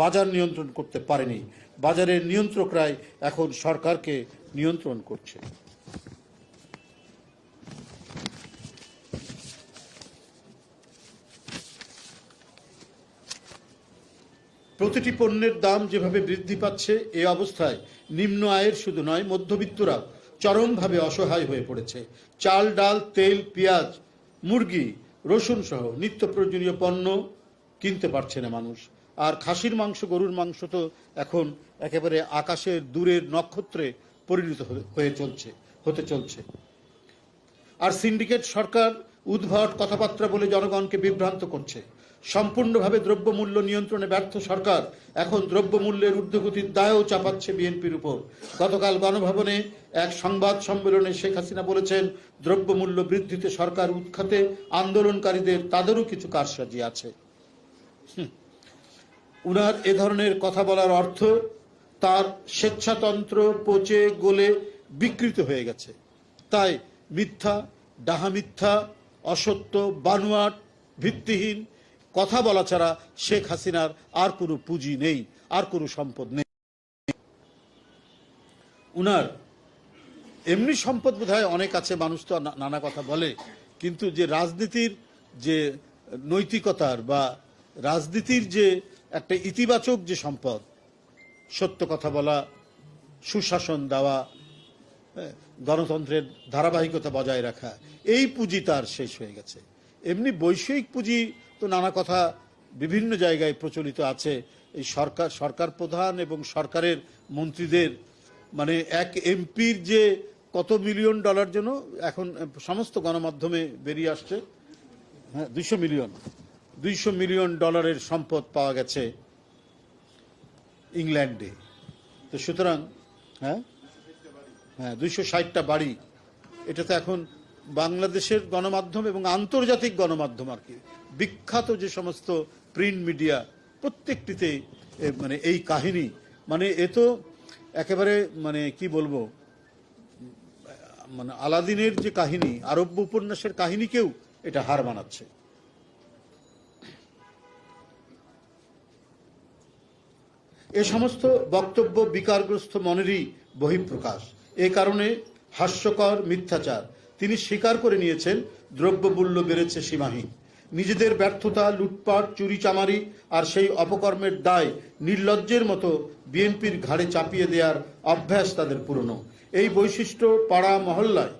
বাজার নিয়ন্ত্রণ করতে পারেনি। বাজারের নিয়ন্ত্রকরাই এখন সরকারকে নিয়ন্ত্রণ করছে। প্রতিটি পণ্যের দাম যেভাবে বৃদ্ধি পাচ্ছে, এ অবস্থায় নিম্ন আয়ের শুধু নয়, মধ্যবিত্তরা চরমভাবে অসহায় হয়ে পড়েছে। চাল, ডাল, তেল, পেঁয়াজ, মুরগি, রসুন সহ নিত্য প্রয়োজনীয় পণ্য কিনতে পারছে না মানুষ। আর খাসির মাংস, গরুর মাংস তো এখন একেবারে আকাশের দূরের নক্ষত্রে পরিণত হয়ে- চলছে, হতে চলছে। আর সিন্ডিকেট সরকার উদ্ভট কথাবার্তা বলে জনগণকে বিভ্রান্ত করছে। সম্পূর্ণভাবে দ্রব্যমূল্য নিয়ন্ত্রণে ব্যর্থ সরকার এখন দ্রব্যমূল্যের ঊর্ধ্বগতির দায়ও চাপাচ্ছে বিএনপির উপর। গতকাল গণভবনে এক সংবাদ সম্মেলনে শেখ হাসিনা বলেছেন, দ্রব্যমূল্য বৃদ্ধিতে সরকার উৎখাতে আন্দোলনকারীদের তাদেরও কিছু কারসাজি আছে। হুম। উনার এ ধরনের কথা বলার অর্থ তার স্বেচ্ছাতন্ত্র পচে গলে বিকৃত হয়ে গেছে। তাই মিথ্যা, ডাহা মিথ্যা, অসত্য, বানোয়াট, ভিত্তিহীন কথা বলা ছাড়া শেখ হাসিনার আর কোনো পুঁজি নেই, আর কোনো সম্পদ নেই। উনার এমনি সম্পদ বোধহয় অনেক আছে, মানুষ তো নানা কথা বলে, কিন্তু যে রাজনীতির যে নৈতিকতার বা রাজনীতির যে একটা ইতিবাচক যে সম্পদ সত্য কথা বলা সুশাসন দেওয়া হ্যাঁ, গণতন্ত্রের ধারাবাহিকতা বজায় রাখা এই পুঁজি তার শেষ হয়ে গেছে। এমনি বৈষয়িক পুঁজি তো নানা কথা বিভিন্ন জায়গায় প্রচলিত আছে। এই সরকার সরকার প্রধান এবং সরকারের মন্ত্রীদের মানে এক এমপির যে কত মিলিয়ন ডলার জন্য এখন সমস্ত গণমাধ্যমে বেরিয়ে আসছে হ্যাঁ দুইশো মিলিয়ন। দুইশো মিলিয়ন ডলারের সম্পদ পাওয়া গেছে ইংল্যান্ডে। তো সুতরাং হ্যাঁ? হ্যাঁ দুইশো ষাটটা বাড়ি। এটা তো এখন বাংলাদেশের গণমাধ্যম এবং আন্তর্জাতিক গণমাধ্যম আর কি। বিখ্যাত যে সমস্ত প্রিন্ট মিডিয়া, প্রত্যেকটিতে মানে এই কাহিনী মানে এ তো একেবারে মানে কি বলব মানে আলাদিনের যে কাহিনী, আরব্য উপন্যাসের কাহিনীকেও এটা হার মানাচ্ছে। এ সমস্ত বক্তব্য বিকারগ্রস্ত মনেরই বহিঃপ্রকাশ। এ কারণে হাস্যকর মিথ্যাচার। তিনি স্বীকার করে নিয়েছেন, দ্রব্যমূল্য বেড়েছে সীমাহীন। নিজেদের ব্যর্থতা, লুটপাট চুরি চামারি আর সেই অপকর্মের দায় নির্লজ্জের মতো বিএনপির ঘাড়ে চাপিয়ে দেওয়ার অভ্যাস তাদের পুরনো। এই বৈশিষ্ট্য পাড়া মহল্লায়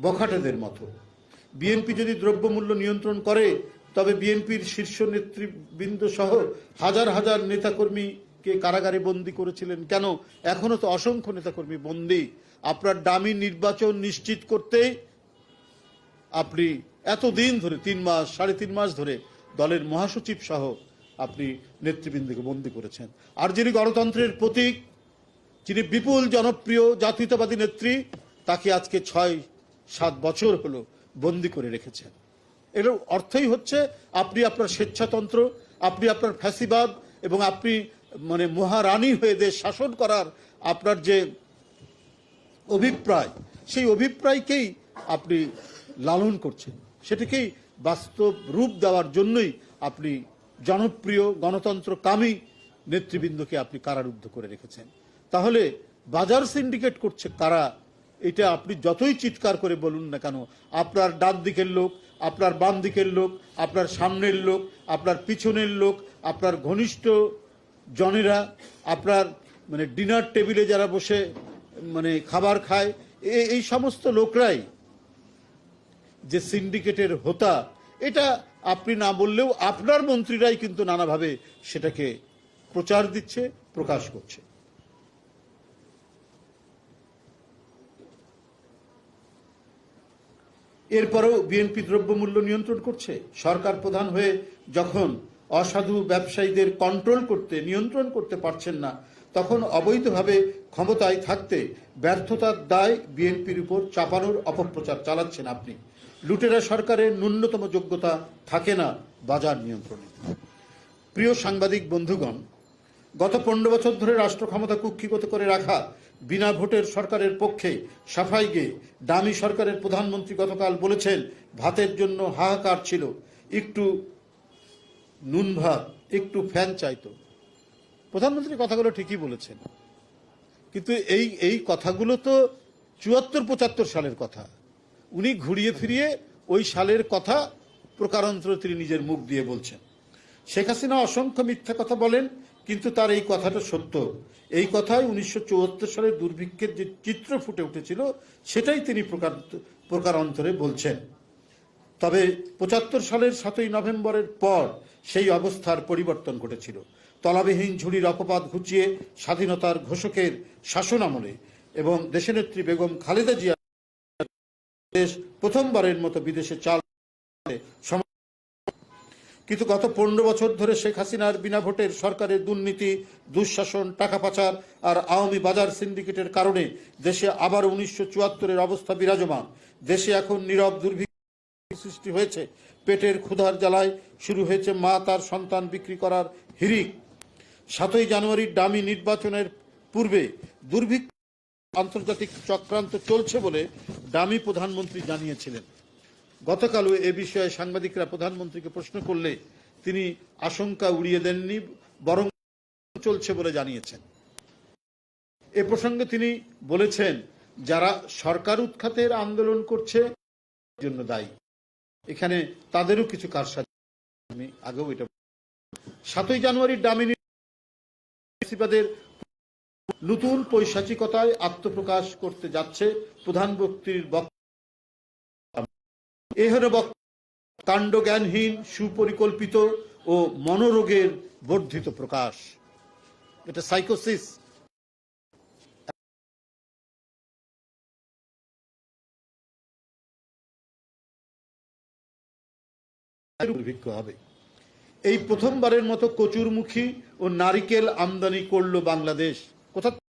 বখাটেদের মতো। বিএনপি যদি দ্রব্যমূল্য নিয়ন্ত্রণ করে, তবে বিএনপির শীর্ষ নেতৃবৃন্দ সহ হাজার হাজার নেতাকর্মীকে কারাগারে বন্দি করেছিলেন? কেন? এখনও তো অসংখ্য নেতাকর্মী বন্দি। আপনার দামি নির্বাচন নিশ্চিত করতে আপনি এতদিন ধরে, তিন মাস, সাড়ে তিন মাস ধরে দলের মহাসচিব সহ আপনি নেতৃবৃন্দকে বন্দি করেছেন। আর যিনি গণতন্ত্রের প্রতীক, যিনি বিপুল জনপ্রিয় জাতীয়তাবাদী নেত্রী, তাকে আজকে ছয়, সাত বছর হলো বন্দি করে রেখেছেন। এর অর্থই হচ্ছে, আপনি আপনার স্বেচ্ছাতন্ত্র, আপনি আপনার ফ্যাসিবাদ এবং আপনি মানে মহারানী হয়ে দেশ শাসন করার আপনার যে অভিপ্রায়, সেই অভিপ্রায়কেই আপনি লালন করছেন। সেটাকেই বাস্তব রূপ দেওয়ার জন্যই আপনি জনপ্রিয় গণতন্ত্র গণতন্ত্রকামী নেতৃবৃন্দকে আপনি কারারুদ্ধ করে রেখেছেন। তাহলে বাজার সিন্ডিকেট করছে কারা? এটা আপনি যতই চিৎকার করে বলুন না কেন, আপনার ডান দিকের লোক, আপনার বাম দিকের লোক, আপনার সামনের লোক, আপনার পিছনের লোক, আপনার ঘনিষ্ঠ জনেরা আপনার মানে ডিনার টেবিলে যারা বসে মানে খাবার খায় এই সমস্ত লোকরাই যে সিন্ডিকেটের হোতা, এটা আপনি না বললেও আপনার মন্ত্রীরাই কিন্তু নানাভাবে সেটাকে প্রচার দিচ্ছে, প্রকাশ করছে। এরপরেও বিএনপি দ্রব্যমূল্য নিয়ন্ত্রণ করছে। সরকার প্রধান হয়ে যখন অসাধু ব্যবসায়ীদের কন্ট্রোল করতে, নিয়ন্ত্রণ করতে পারছেন না, তখন অবৈধভাবে ক্ষমতায় থাকতে ব্যর্থতার দায় বিএনপির উপর চাপানোর অপপ্রচার চালাচ্ছেন আপনি। লুটেরা সরকারের ন্যূনতম যোগ্যতা থাকে না বাজার নিয়ন্ত্রণে। প্রিয় সাংবাদিক বন্ধুগণ, গত পনেরো বছর ধরে রাষ্ট্র ক্ষমতা কুক্ষিগত করে রাখা বিনা ভোটের সরকারের পক্ষে সাফাই গেয়ে দামি সরকারের প্রধানমন্ত্রী গতকাল বলেছেন, ভাতের জন্য হাহাকার ছিল। একটু নুন ভাত, একটু ফ্যান চাইতো। প্রধানমন্ত্রী কথাগুলো ঠিকই বলেছেন। কিন্তু এই এই কথাগুলো তো চুয়াত্তর, পঁচাত্তর সালের কথা। উনি ঘুরিয়ে ফিরিয়ে ওই সালের কথা প্রকারান্তর তিনি নিজের মুখ দিয়ে বলছেন। শেখ হাসিনা অসংখ্য মিথ্যা কথা বলেন, কিন্তু তার এই কথাটা সত্য। এই কথাই উনিশশো সালের দুর্ভিক্ষের যে চিত্র ফুটে উঠেছিল, সেটাই তিনি প্রকার প্রকারান্তরে বলছেন। তবে পঁচাত্তর সালের সাতই নভেম্বরের পর সেই অবস্থার পরিবর্তন ঘটেছিল। তলাবিহীন ঝুড়ির অপবাদ ঘুচিয়ে স্বাধীনতার ঘোষকের শাসন আমলে এবং দেশনেত্রী বেগম খালেদা জিয়া দেশ প্রথমবারের মতো বিদেশে চাল কিন্তু গত পনেরো বছর ধরে শেখ হাসিনার বিনা ভোটের সরকারের দুর্নীতি, দুঃশাসন, টাকা পাচার আর আওয়ামী বাজার সিন্ডিকেটের কারণে দেশে আবার উনিশশো চুয়াত্তরের অবস্থা বিরাজমান। দেশে এখন নীরব দুর্ভিক্ষ সৃষ্টি হয়েছে। পেটের ক্ষুধার জ্বালায় শুরু হয়েছে মা তার সন্তান বিক্রি করার হিরিক সাতই জানুয়ারির ডামি নির্বাচনের পূর্বে দুর্ভিক্ষ আন্তর্জাতিক চক্রান্ত চলছে বলে ডামি প্রধানমন্ত্রী জানিয়েছিলেন। গতকালও এ বিষয়ে সাংবাদিকরা প্রধানমন্ত্রীকে প্রশ্ন করলে তিনি আশঙ্কা উড়িয়ে দেননি, বরং চলছে বলে জানিয়েছেন। এ প্রসঙ্গে তিনি বলেছেন, যারা সরকার উৎখাতের আন্দোলন করছে জন্য দায়ী। এখানে তাদেরও কিছু কারসাজি আমি আগেও এটা সাতই জানুয়ারির ডামিনী নতুন পৈশাচিকতায় আত্মপ্রকাশ করতে যাচ্ছে প্রধান বক্তির এ হলো কাণ্ডজ্ঞানহীন, সুপরিকল্পিত ও মনোরোগের বর্ধিত প্রকাশ। এটা সাইকোসিস দুর্ভিক্ষ হবে। এই প্রথমবারের মতো কচুরমুখী ও নারিকেল আমদানি করল বাংলাদেশ।